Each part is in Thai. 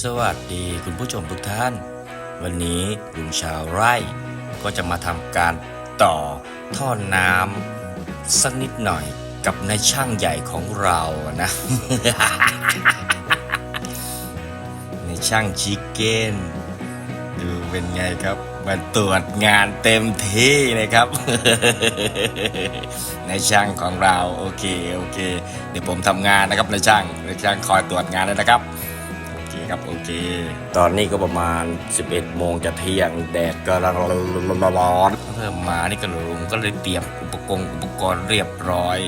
สวัสดีคุณผู้ชมทุกท่าน วันนี้ลุงชาวไร่ ก็จะมาทำการต่อท่อน้ำสักนิดหน่อยกับนายช่างใหญ่ของเรานะ ในายช่างชิคเก้นดูเป็นไงครับมาตรวจงานเต็มที่เลยครับ ในายช่างของเรา โอเค โอเค เดี๋ยวผมทำงานนะครับในายช่างในายช่างคอยตรวจงานเลยนะครับ ครับโอเค ตอนนี้ก็ประมาณ 11 โมงจะเที่ยงแดดก็ร้อนร้อนเริ่มมานี่ก็ลุงก็เลยเตรียมอุปกรณ์อุปกรณ์เรียบร้อย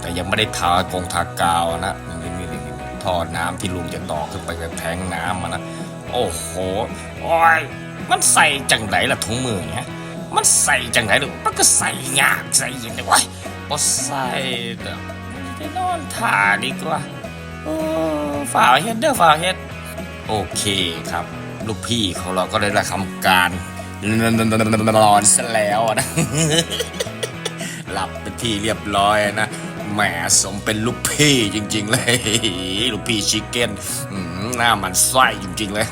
แต่ยังไม่ได้ทากงทากาวนะนี่นี่นี่นี่ท่อน้ำที่ลุงจะต่อขึ้นไปกับแทงน้ำอะนะโอ้โหโอ้ยมันใส่จังไหนล่ะถุงมือเนี่ยมันใส่จังไหนหรือมันก็ใส่ยากใส่ยังไงวะพอใส่เด้อไปนอนถ่าดีกว่าฝ่าวเฮ็ดเด้อฝ่าวเฮ็ด โอเคครับ ลูกพี่ของเราก็ได้ทำการนอนซะแล้วนะหลับเป็นที่เรียบร้อยนะแหมสมเป็นลูกพี่จริง ๆ เลย ลูกพี่ชิคเก้นหน้ามันไส้จริง ๆ เลย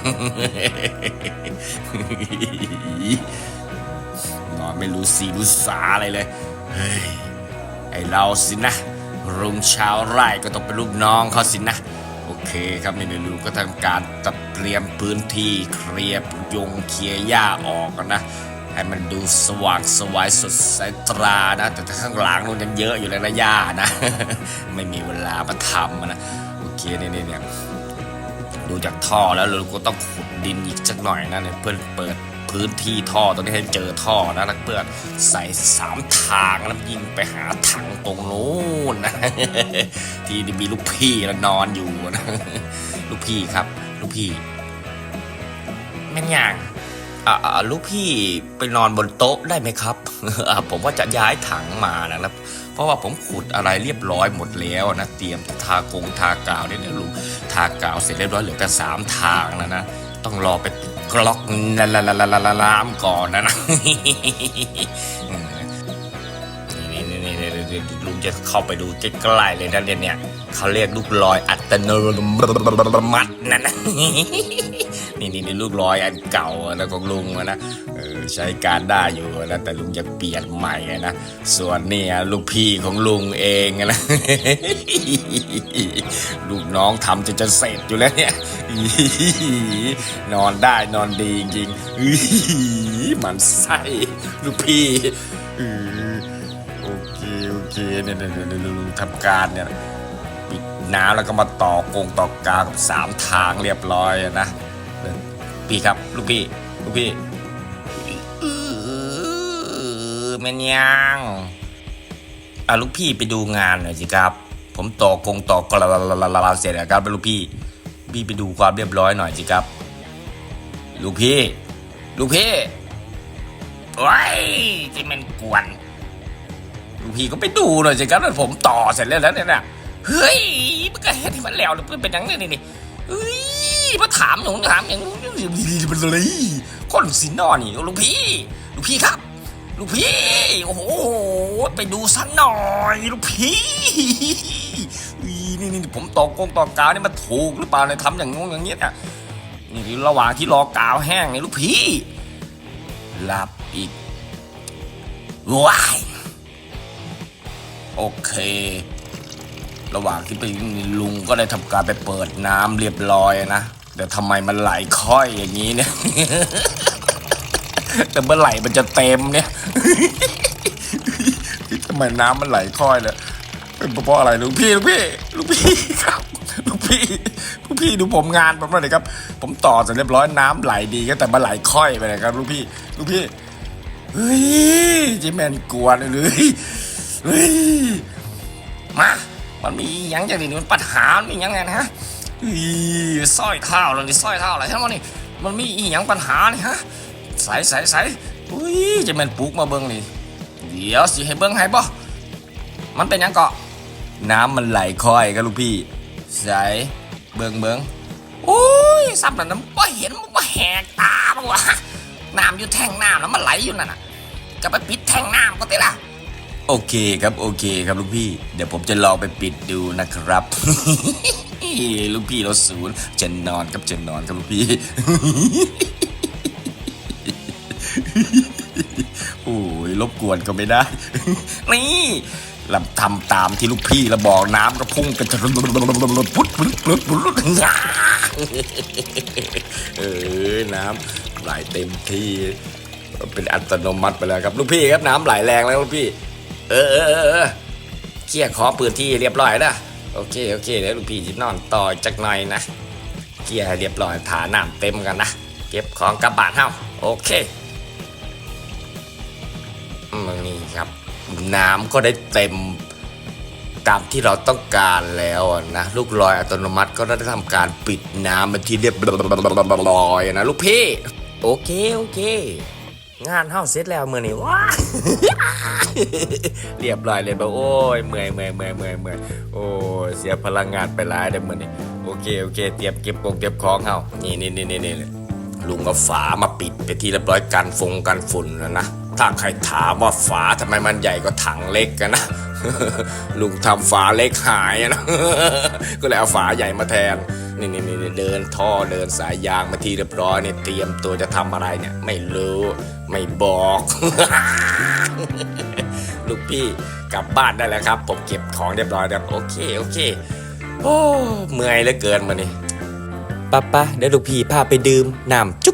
นอนไม่รู้สีรู้สาอะไรเลยไอเราสินะรุงชาวไร่ก็ต้องเป็นลูกน้องเขาสินะ เคครับนี่ดูก็ทำการจัดเตรียมพื้นที่เคลียร์ยงเคลียร์หญ้าออกกันนะ ให้มันดูสว่างสวายสดใสตรานะ แต่ข้างหลังนู่นยังเยอะอยู่เลยนะหญ้านะ ไม่มีเวลามาทำนะโอเคเนี่ยเนี่ยเนี่ยดูจากท่อแล้วเราก็ต้องขุดดินอีกสักหน่อยนะเนี่ยเพื่อเปิด พื้นที่ท่อตรงนี้ให้เจอท่อนะแล้วเพื่อใส่สามทางแล้วยิงไปหาถังตรงนู้นนะที่มีลูกพี่แล้วนอนอยู่นะลูกพี่ครับ ลูกพี่แม่นยังอ่าอ่าลูกพี่ไปนอนบนโต๊ะได้ไหมครับอ่าผมว่าจะย้ายถังมานะครับ เพราะว่าผมขุดอะไรเรียบร้อยหมดแล้วนะ เตรียมทากงทากาวเนี่ยเดี๋ยวลุงทากาวเสร็จเรียบร้อยเหลือแต่สามทางแล้วนะ ต้องรอไป กรอกลาลาลาลาลาลามก่อนนะนะนี่นี่นี่นี่ลุงจะเข้าไปดูใกล้ๆเลยนะเนี่ยเนี่ยเขาเรียกลูกลอยอัตโนมัตินั่นนะนี่นี่ลูกลอยอันเก่านะของลุงนะเออ ใช้การได้อยู่นะแต่ลุงจะเปลี่ยนใหม่นะ ส่วนเนี่ยลูกพี่ของลุงเองนะลูกน้องทำจนจะเสร็จอยู่แล้วเนี่ยนอนได้นอนดีจริงๆมันไส้ลูกพี่โอเคโอเคเนี่ยเนี่ยลุงทำการเนี่ยปิดน้ำแล้วก็มาต่อกงต่อกากับสามทางเรียบร้อยนะพี่ครับ ลูกพี่ ลูกพี่ แม่นยังอะลูกพี่ไปดูงานหน่อยสิครับ ผมต่อกงต่อกลาลาลาลาลาเสร็จแล้วครับลูกพี่ พี่ไปดูความเรียบร้อยหน่อยสิครับ ลูกพี่ ลูกพี่โอ้ยที่มันกวน ลูกพี่ก็ไปดูหน่อยสิครับแล้วผมต่อเสร็จแล้วแล้วเนี่ยนะเฮ้ยมันก็เฮ็ดที่มันแล้วแล้วมันเป็นยังไงนี่นี่เฮ้ยมาถามหนูถามอย่างนู้นมันเลยคนสินนอนี่ลูกพี่ ลูกพี่ครับ ลูกพี่ โอ้โห ไปดูสักหน่อย ลูกพี่นี่นี่ผมตอกกงตอกกาวนี่มันถูกหรือเปล่าเนี่ยทำอย่างงู้นอย่างเงี้ยเนี่ยนี่ระหว่างที่รอกาวแห้งเนี่ยลูกพี่หลับอีกว้ายโอเค ระหว่างที่ไปลุงก็ได้ทำการไปเปิดน้ำเรียบร้อยนะแต่ทำไมมันไหลค่อยอย่างนี้เนี่ย แต่เมื่อไหร่มันจะเต็มเนี่ยทำไมน้ำมันไหลค่อยเลยเป็นเพราะอะไรลูกพี่ลูกพี่ลูกพี่ครับลูกพี่ลูกพี่ดูผมงานผมหน่อยครับ ผมต่อเสร็จเรียบร้อยน้ำไหลดีก็แต่มันไหลค่อยไปเลยครับ ลูกพี่ ลูกพี่เฮ้ยจิแมนกวนเลยเฮ้ยมามันมียังจะนี่มันปัญหามันมียังไงนะฮะอีสร้อยเท้าเลยนี่สร้อยเท้าอะไรใช่ไหมนี่มันมีอีหยังปัญหานี่ฮะ ใส่ใส่ใส่อุ้ยจะแม่นปลูกมาเบิ่งนี่เดี๋ยวสิให้เบิ่งให้บ่มันเป็นยังเกาะน้ำมันไหลคอยกันลูกพี่ใส่เบิ่งเบิ่งโอ้ยซ้ำนั่นนะบ่เห็นมันบ่แหกตาบ่วะน้ำอยู่แท่งน้ำแล้วมันไหลอยู่นั่นน่ะก็ไปปิดแท่งน้ำก็ติล่ะโอเคครับโอเคครับลูกพี่ เดี๋ยวผมจะลองไปปิดดูนะครับ ลูกพี่เราศูนย์จะนอนครับจะนอนครับลูกพี่ รบกวนก็ไม่ได้ นี่ลำทำตามที่ลูกพี่ราบอกน้ำก็พุ่งกันจะพุดพุดพุดพุดเออน้ำไหลเต็มที่ เป็นอัตโนมัติไปแล้วครับ ลูกพี่ครับน้ำไหลแรงแล้วลูกพี่ เออเออเออเคลียขอปืนที่เรียบร้อยนะโอเคโอเคเดี๋ยวลูกพี่จะนอนต่อจักหน่อยนะเคลียร์เรียบร้อยฐานน้ำเต็มกันนะ เก็บของกลับบ้านเฮ้าโอเค นี่ครับ น้ำก็ได้เต็มตามที่เราต้องการแล้วนะลูกลอยอัตโนมัติก็ได้ทำการปิดน้ำเป็นที่เรียบร้อยนะลูกพี่ โอเคโอเค งานเฮาเสร็จแล้วเมื่อนี้ว้าเรียบร้อยเลยบอกโอ้ยเมื่อยเมื่อยเมื่อยเมื่อยเมื่อยโอ้ยเสียพลังงานไปหลายเด้อมื่อนี้โอเคโอเค เตรียมเก็บกงเก็บของเฮานี่นี่นี่นี่ลุงเอาฝามาปิดไปที่เรียบร้อยกันฟงกันฝุ่นแล้วนะ ถ้าใครถามว่าฝาทำไมมันใหญ่กว่าถังเล็กกันนะ ลุงทำฝาเล็กหายนะ ก็เลยเอาฝาใหญ่มาแทน นี่นี่นี่เดินท่อเดินสายยางมาทีเรียบร้อยเนี่ยเตรียมตัวจะทำอะไรเนี่ย ไม่รู้ไม่บอก ลูกพี่กลับบ้านได้แล้วครับ ผมเก็บของเรียบร้อยแล้วโอเคโอเค โอ้เมื่อยเหลือเกินมานี่ป้าป้าเดี๋ยวลูกพี่พาไปดื่มน้ำจุก